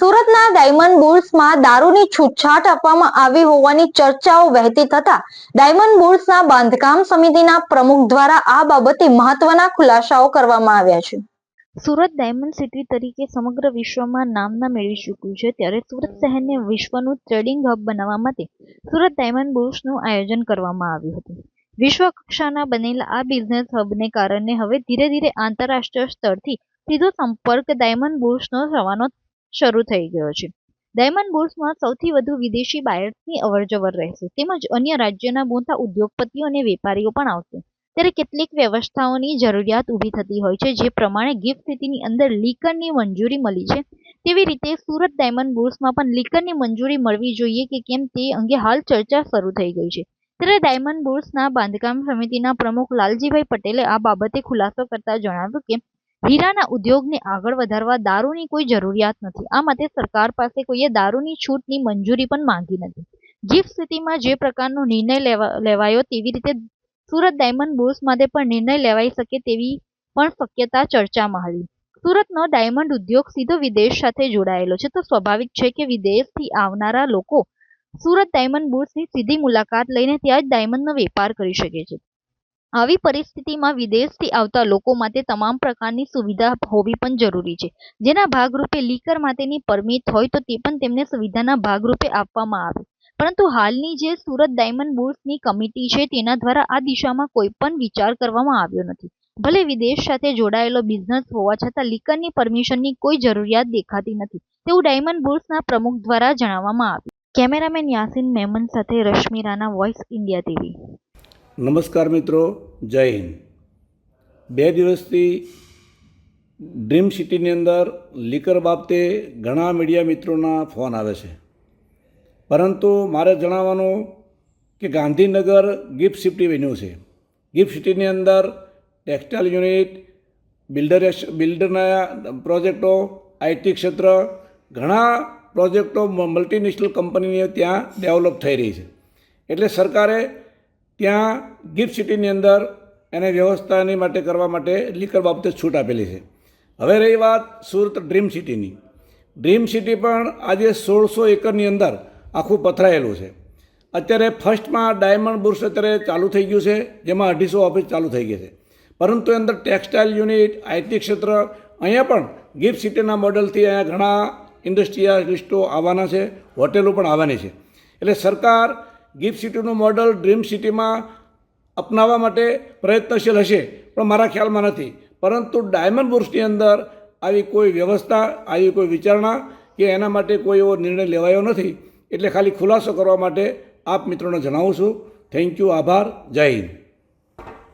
સુરતના ડાયમંડ બુલ્સમાં દારૂની છૂટછાટ આપવામાં આવી હોવાની ચર્ચાઓ વહેતી થતા ડાયમંડ બુલ્સના બાંધકામ સમિતિના પ્રમુખ દ્વારા આ બાબતે મહત્વના ખુલાસાઓ કરવામાં આવ્યા છે. સુરત ડાયમંડ સિટી તરીકે સમગ્ર વિશ્વમાં નામના મેળવી ચૂક્યું છે. ત્યારે સુરત શહેરને વિશ્વનું ટ્રેડિંગ હબ બનાવવા માટે સુરત ડાયમંડ બુલ્સનું આયોજન કરવામાં આવ્યું હતું. વિશ્વ કક્ષાના બનેલા આ બિઝનેસ હબને કારણે હવે ધીરે ધીરે આંતરરાષ્ટ્રીય સ્તરથી સીધો સંપર્ક ડાયમંડ બુલ્સનો થવાનો શરૂ થઈ ગયો છે. ડાયમંડ બોર્સમાં સૌથી વધુ વિદેશી બાયર્સની અવરજવર રહેશે, તેમજ અન્ય રાજ્યના મોટા ઉદ્યોગપતિઓ અને વેપારીઓ પણ આવશે. ત્યારે કેટલીક વ્યવસ્થાઓની જરૂરિયાત ઊભી થતી હોય છે, જે પ્રમાણે ગિફ્ટ સિટીની અંદર લીકરની મંજૂરી મળી છે. તેવી રીતે સુરત ડાયમંડ બુલ્સમાં પણ લીકરની મંજૂરી મળવી જોઈએ કે કેમ તે અંગે હાલ ચર્ચા શરૂ થઈ ગઈ છે. ત્યારે ડાયમંડ બુલ્સના બાંધકામ સમિતિના પ્રમુખ લાલજીભાઈ પટેલે આ બાબતે ખુલાસો કરતા જણાવ્યું કે હીરાના ઉદ્યોગને આગળ વધારવા દારૂની કોઈ જરૂરિયાત નથી. આ માટે સરકાર પાસે કોઈએ દારૂની છૂટની મંજૂરી પણ માંગી નથી. ગિફ્ટ સિટીમાં જે પ્રકારનો નિર્ણય લેવા, લેવાયો તેવી રીતે સુરત ડાયમંડ બુલ્સ માટે પણ નિર્ણય લેવાઈ શકે તેવી પણ શક્યતા ચર્ચામાં હતી સુરતનો ડાયમંડ ઉદ્યોગ સીધો વિદેશ સાથે જોડાયેલો છે. તો સ્વાભાવિક છે કે વિદેશથી આવનારા લોકો સુરત ડાયમંડ બુલ્સની સીધી મુલાકાત લઈને ત્યાં જ ડાયમંડનો વેપાર કરી શકે છે. આવી પરિસ્થિતિમાં વિદેશથી આવતા લોકો માટે તમામ પ્રકારની સુવિધા હોવી પણ જરૂરી છે. જેના ભાગરૂપે લીકર માટેની પરમિટ હોય તો તે પણ તેમને સુવિધાના ભાગરૂપે આપવામાં આવે. પરંતુ હાલની જે સુરત ડાયમંડ બુલ્સની કમિટી છે તેના દ્વારા આ દિશામાં કોઈ પણ વિચાર કરવામાં આવ્યો નથી. ભલે વિદેશ સાથે જોડાયેલો બિઝનેસ હોવા છતાં લીકરની પરમિશનની કોઈ જરૂરિયાત દેખાતી નથી. તેવું ડાયમંડ બુલ્સના પ્રમુખ દ્વારા જણાવવામાં આવ્યું. કેમેરામેન યાસીન મેમન સાથે રશ્મિ વોઇસ ઇન્ડિયા ટીવી. નમસ્કાર મિત્રો, જય હિન્દ. બે દિવસથી ડ્રીમ સિટીની અંદર લીકર બાબતે ઘણા મીડિયા મિત્રોના ફોન આવે છે. પરંતુ મારે જણાવવાનું કે ગાંધીનગર ગિફ્ટ સિટી બન્યું છે. ગિફ્ટ સિટીની અંદર ટેક્સટાઇલ યુનિટ, બિલ્ડર બિલ્ડરના પ્રોજેક્ટો આઈટી ક્ષેત્ર, ઘણા પ્રોજેક્ટો મલ્ટીનેશનલ કંપનીઓ ત્યાં ડેવલપ થઈ રહી છે. એટલે સરકારે ત્યાં ગિફ્ટ સિટીની અંદર એને વ્યવસ્થાની માટે કરવા માટે લીકર બાબતે છૂટ આપેલી છે. હવે રહી વાત સુરત ડ્રીમ સિટીની. ડ્રીમ સિટી પણ આજે સોળસો એકરની અંદર આખું પથરાયેલું છે. અત્યારે ફર્સ્ટમાં ડાયમંડ બુર્સ અત્યારે ચાલુ થઈ ગયું છે, જેમાં અઢીસો ઓફિસ ચાલુ થઈ ગઈ છે. પરંતુ અંદર ટેક્સટાઇલ યુનિટ આઈટી ક્ષેત્ર, અહીંયા પણ ગિફ્ટ સિટીના મોડલથી અહીંયા ઘણા ઇન્ડસ્ટ્રીયાલિસ્ટો આવવાના છે, હોટેલો પણ આવવાની છે. એટલે સરકાર ગિફ્ટ સિટીનું મોડલ ડ્રીમ સિટીમાં અપનાવવા માટે પ્રયત્નશીલ હશે, પણ મારા ખ્યાલમાં નથી. પરંતુ ડાયમંડ બુર્સની અંદર આવી કોઈ વ્યવસ્થા, આવી કોઈ વિચારણા કે એના માટે કોઈ એવો નિર્ણય લેવાયો નથી, એટલે ખાલી ખુલાસો કરવા માટે આપ મિત્રોને જણાવું છું. થેન્ક યુ આભાર. જય હિન્દ.